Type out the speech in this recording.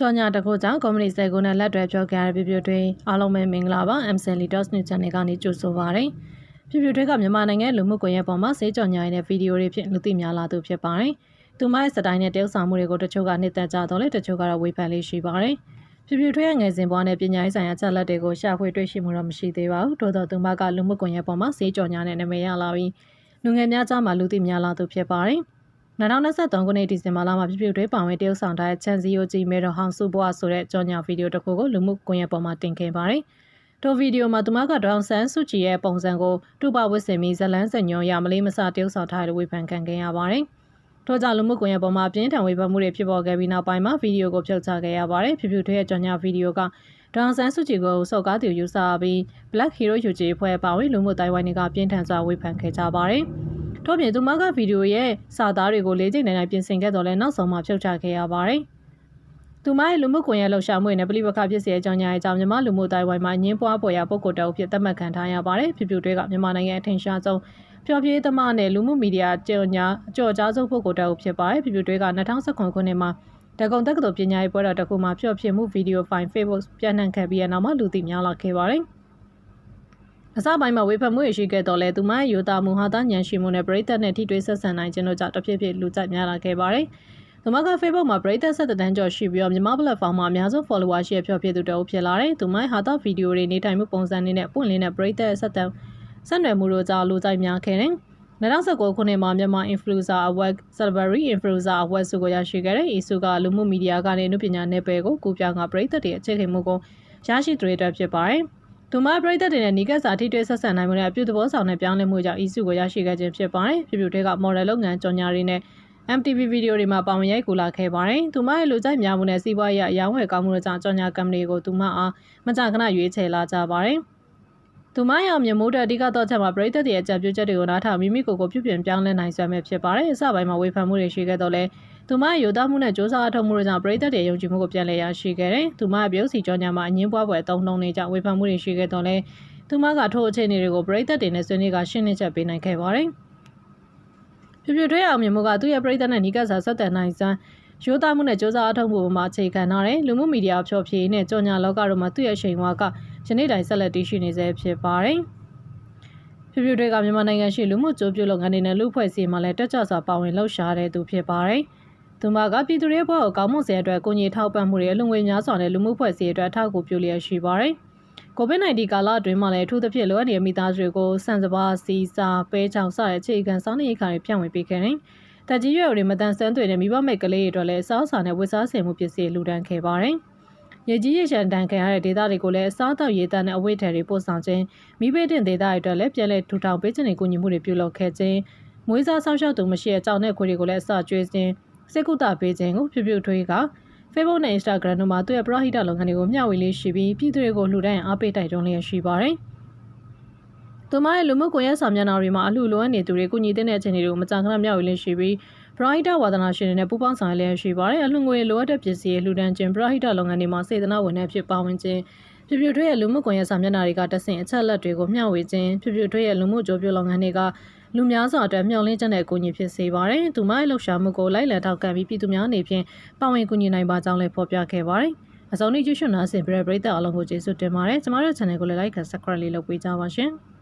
ကြော်ညာတစ်ခုကြောင့်ကွန်မြူနတီစဲကိုနဲ့လက်တွဲပြောကြရတဲ့ပြပြတွင်အားလုံးပဲမင်္ဂလာပါ MCN Leaders News Channel ကနေကြိုဆိုပါရစေ။ပြပြတွေကမြန်မာနိုင်ငံလူမှုကွန်ရက်ပေါ်မှာစေကြော်ညာရတဲ့ဗီဒီယိုတွေဖြင့်လူသိများလာသူဖြစ်ပါတယ်။သူမရဲ့စတိုင်နဲ့တရုပ်ဆောင်မှုတွေကိုတချို့ကနှစ်သက်ကြတော့လေတချို့ကတော့ဝေဖန်လေးရှိပါတယ်။ပြပြတွေရဲ့ငယ်စဉ်ဘဝနဲ့ပညာရေးဆိုင်ရာချက်လက်တွေကိုရှာဖွေတွေ့ရှိမှုတော့မရှိသေးပါဘူး။တိုးတော့သူမကလူမှုကွန်ရက်ပေါ်မှာစေကြော်ညာတဲ့နာမည်ရလာပြီးလူငယ်များကြားမှာလူသိများလာသူဖြစ်ပါတယ်။ 2023ခုနှစ်ဒီဇင်ဘာလမှာပြပြတွေပါဝင်တရုတ်ဆောင်ထားတဲ့ချန်စီယိုဂျီမေတော်ဟောင်စုဘွားဆိုတဲ့ကြော်ညာဗီဒီယိုတစ်ခုကိုလူမှုကွန်ရက်ပေါ်မှာတင်ခဲ့ပါတယ်။ထိုဗီဒီယိုမှာသူမကဒေါအောင်ဆန်းစုကြည်ရဲ့ပုံစံကိုတူပဝစ်စင်ပြီးဇလန်းစညွန်ရမလေးမစတရုတ်ဆောင်ထားတဲ့ဝေဖန်ခံခဲ့ရပါတယ်။ထို့ကြောင့်လူမှုကွန်ရက်ပေါ်မှာပြင်းထန်ဝေဖန်မှုတွေဖြစ်ပေါ်ခဲ့ပြီးနောက်ပိုင်းမှာဗီဒီယိုကိုဖြုတ်ချခဲ့ရပါတယ်။ဖြူဖြူထွေးရဲ့ကြော်ညာဗီဒီယိုကဒေါအောင်ဆန်းစုကြည်ကိုစောက်ကားသူယူဆပြီး Black Hero UJ ဖွဲ့ပါဝင်လူမှုတိုင်းဝိုင်းတွေကပြင်းထန်စွာဝေဖန်ခဲ့ကြပါတယ်။ ထို့ပြင်သူမကဗီဒီယိုရဲ့စာသားတွေကိုလေးချိန်နိုင်နိုင်ပြင်ဆင်ခဲ့တော်လဲနောက်ဆုံးမှဖြုတ်ချခဲ့ရပါတယ်။သူမရဲ့လူမှုကွန်ရက်လှုပ်ရှားမှုနဲ့ပဋိပက္ခဖြစ်စေတဲ့အကြောင်းညာရဲ့အကြောင်းမြန်မာလူမှုတိုင်းဝိုင်းမှာညင်းပွားပေါ်ရပုဂ္ဂိုလ်တအုပ်ဖြစ်သတ်မှတ်ခံထားရပါတယ်။ဖြူဖြူတွေကမြန်မာနိုင်ငံအထင်ရှားဆုံးဖျော်ဖြေသမားနဲ့လူမှုမီဒီယာကြော်ညာကြော်ကြားဆုံးပုဂ္ဂိုလ်တအုပ်ဖြစ်ပါတယ်။ဖြူဖြူတွေက2019ခုနှစ်မှာတကုံတက္ကသိုလ်ပညာရေးပွဲတော်တစ်ခုမှာဖျော်ဖြေမှုဗီဒီယိုဖိုင် Facebook ပြန့်နှံ့ခဲ့ပြီးတဲ့နောက်မှာလူသိများလာခဲ့ပါတယ်။ အစပိုင်းမှာဝေဖန်မှုရရှိခဲ့တော့လဲသူမရဲ့ယူတာမှုဟာသားညံရှိမှုနဲ့ပရိသတ်နဲ့ထိတွေ့ဆက်ဆံနိုင်ခြင်းတို့ကြောင့်တဖြည်းဖြည်းလူကြိုက်များလာခဲ့ပါတယ်။သူမက Facebook မှာပရိသတ်ဆက်တန်းကျော်ရှိပြီးတော့မြန်မာ platform မှာအများဆုံး follower ရှိဖြောပြသူတအုပ်ဖြစ်လာတယ်။သူမရဲ့ဟာတာဗီဒီယိုတွေနေထိုင်မှုပုံစံတွေနဲ့ပွင့်လင်းတဲ့ပရိသတ်ဆက်တန်းဆက်နွယ်မှုတို့ကြောင့်လူကြိုက်များခဲ့တယ်။2019ခုနှစ်မှာမြန်မာ Influencer Award Celebrity Influencer Award ဆုကိုရရှိခဲ့တဲ့။ ESU ကလူမှုမီဒီယာကနေအမှုပညာနယ်ပယ်ကိုကူပြောင်းကပရိသတ်တွေအခြေခံမှုကိုရရှိသူတွေအတွက်ဖြစ်ပါတယ်။ သူမပရိသတ်တွေနဲ့နီးကပ်စာထိတွေ့ဆက်ဆံနိုင်မှုနဲ့အပြုသဘောဆောင်တဲ့ပြောင်းလဲမှုကြောင့်ဤစုကိုရရှိခဲ့ခြင်းဖြစ်ပါတယ်။ပြပြတွေက model လုပ်ငန်းကြော်ညာတွေနဲ့ MTV ဗီဒီယိုတွေမှာပါဝင်ရိုက်ကူလာခဲ့ပါတယ်။သူမရဲ့လူကြိုက်များမှုနဲ့စီးပွားရေးအယောင်းဝယ်ကောင်းမှုတို့ကြောင့်ကြော်ညာကမ္ပဏီကိုသူမအားမကြာခဏရွေးချယ်လာကြပါတယ်။သူမရဲ့မြမိုးတဲ့အဓိကတော့ချက်မှာပရိသတ်တွေရဲ့ကြံပြိုးချက်တွေကိုနားထောင်မိမိကိုယ်ကိုပြုပြင်ပြောင်းလဲနိုင်စွမ်းပဲဖြစ်ပါတယ်။အစပိုင်းမှာဝေဖန်မှုတွေရှိခဲ့တော့လဲ သူမရဲ့ယူသားမှုနဲ့စ조사အထောက်မှုတွေကြောင့်ပရိသတ်တွေယုံကြည်မှုကိုပြန်လည်ရရှိခဲ့တယ်။သူမရဲ့ပြုံးစီကြောညာမှာအငင်းပွားပွဲအုံနှုံတွေကြောင့်ဝေဖန်မှုတွေရှိခဲ့တော့လဲသူမကထိုအခြေအနေတွေကိုပရိသတ်တွေနဲ့ဆွေးနွေးကရှင်းလင်းချက်ပေးနိုင်ခဲ့ပါတယ်။ပြပြတွဲအောင်မြင်မှုကသူ့ရဲ့ပရိသတ်နဲ့နီးကပ်စာဆက်တန်နိုင်စွမ်းရိုးသားမှုနဲ့စ조사အထောက်မှုပေါ်မှာအခြေခံထားတဲ့လူမှုမီဒီယာဖြောဖြေနဲ့ကြော်ညာလောကတို့မှာသူ့ရဲ့ရှိန်ဝါကယနေ့တိုင်ဆက်လက်တည်ရှိနေဆဲဖြစ်ပါတယ်။ပြပြတွေကမြန်မာနိုင်ငံရှိလူမှုကြိုးပြုလုပ်ငန်းတွေနဲ့လူဖွဲ့စည်းမှလည်းတက်ကြွစွာပါဝင်လှုပ်ရှားတဲ့သူဖြစ်ပါတယ်။ သူမကပြည်သူတွေဘဝကိုကောင်းမွန်စေအတွက်ကိုကြီးထောက်ပံ့မှုတွေအလုံငွေများစွာနဲ့လူမှုဖွဲ့စည်းအတွက်အထောက်အကူပြုလျက်ရှိပါတယ်။ COVID-19 ကာလအတွင်းမှာလည်းအထူးသဖြင့်လိုအပ်နေတဲ့မိသားစုတွေကိုဆန်စပါးစီစာပဲချောင်စတဲ့အခြေခံစားနပ်ရိက္ခာတွေဖြန့်ဝေပေးခဲ့တယ်။တက်ကြီးရွယ်တွေမတန်ဆန်းတွေနဲ့မိဘမိတ်ကလေးတွေအတွက်လည်းစားစာနဲ့ဝတ်စားဆင်မှုပစ္စည်းလူဒန်းခဲ့ပါတယ်။ရေကြီးရေရှမ်းတန်ခံရတဲ့ဒေသတွေကိုလည်းအစားအသောက်ရေတန်းနဲ့အဝတ်ထည်တွေပို့ဆောင်ခြင်းမိဘတင်ဒေသတွေအတွက်လည်းပြည်လဲထူထောင်ပေးခြင်းတွေကူညီမှုတွေပြုလုပ်ခဲ့ခြင်းမွေးစားဆောက်ရှောက်သူမရှိတဲ့ကြောင်တဲ့ခွေတွေကိုလည်းအစာကျွေးခြင်း စိတ်ကူတာပေးခြင်းကိုဖြူဖြူထွေးက Facebook နဲ့ Instagram တို့မှာသူ့ရဲ့ပရဟိတလုပ်ငန်းတွေကိုမျှဝေလေးရှိပြီးပြည်သူတွေကိုလှူဒန်းအားပေးတိုက်တွန်းလျက်ရှိပါတယ်။သူမရဲ့လူမှုကွန်ရက်စာမျက်နှာတွေမှာအလှလိုအပ်နေသူတွေကုညီတဲ့အခြေအနေတွေကိုမကြာခဏမျှဝေလေးရှိပြီးပရဟိတဝါဒနာရှင်တွေနဲ့ပူးပေါင်းဆောင်ရွက်လျက်ရှိပါတယ်။အလှငွေလိုအပ်တဲ့ပစ္စည်းလှူဒန်းခြင်းပရဟိတလုပ်ငန်းတွေမှာစေတနာဝန်ထမ်းဖြစ်ပါဝင်ခြင်းပြပြထွေးရဲ့လူမှုကွန်ရက်စာမျက်နှာတွေကတဆင့်အချက်လက်တွေကိုမျှဝေခြင်းပြပြထွေးရဲ့လူမှုကြိုးပြလုပ်ငန်းတွေက လူများစွာအတွက်မျှော်လင့်ချက်နဲ့ကူညီဖြစ်စေပါတယ်။သူမရဲ့လှုပ်ရှားမှုကိုလိုက်လံထောက်ခံပြီးပြည်သူများအနေဖြင့်ပါဝင်ကူညီနိုင်ပါကြောင်းလည်းဖော်ပြခဲ့ပါတယ်။အစုံနေ့ကျရှင်နာဆင်ပြတဲ့ပရိသတ်အလုံးကိုကျေးဇူးတင်ပါတယ်။ကျမတို့ channel ကိုလည်း like and subscribe လေးလုပ်ပေးကြပါရှင်။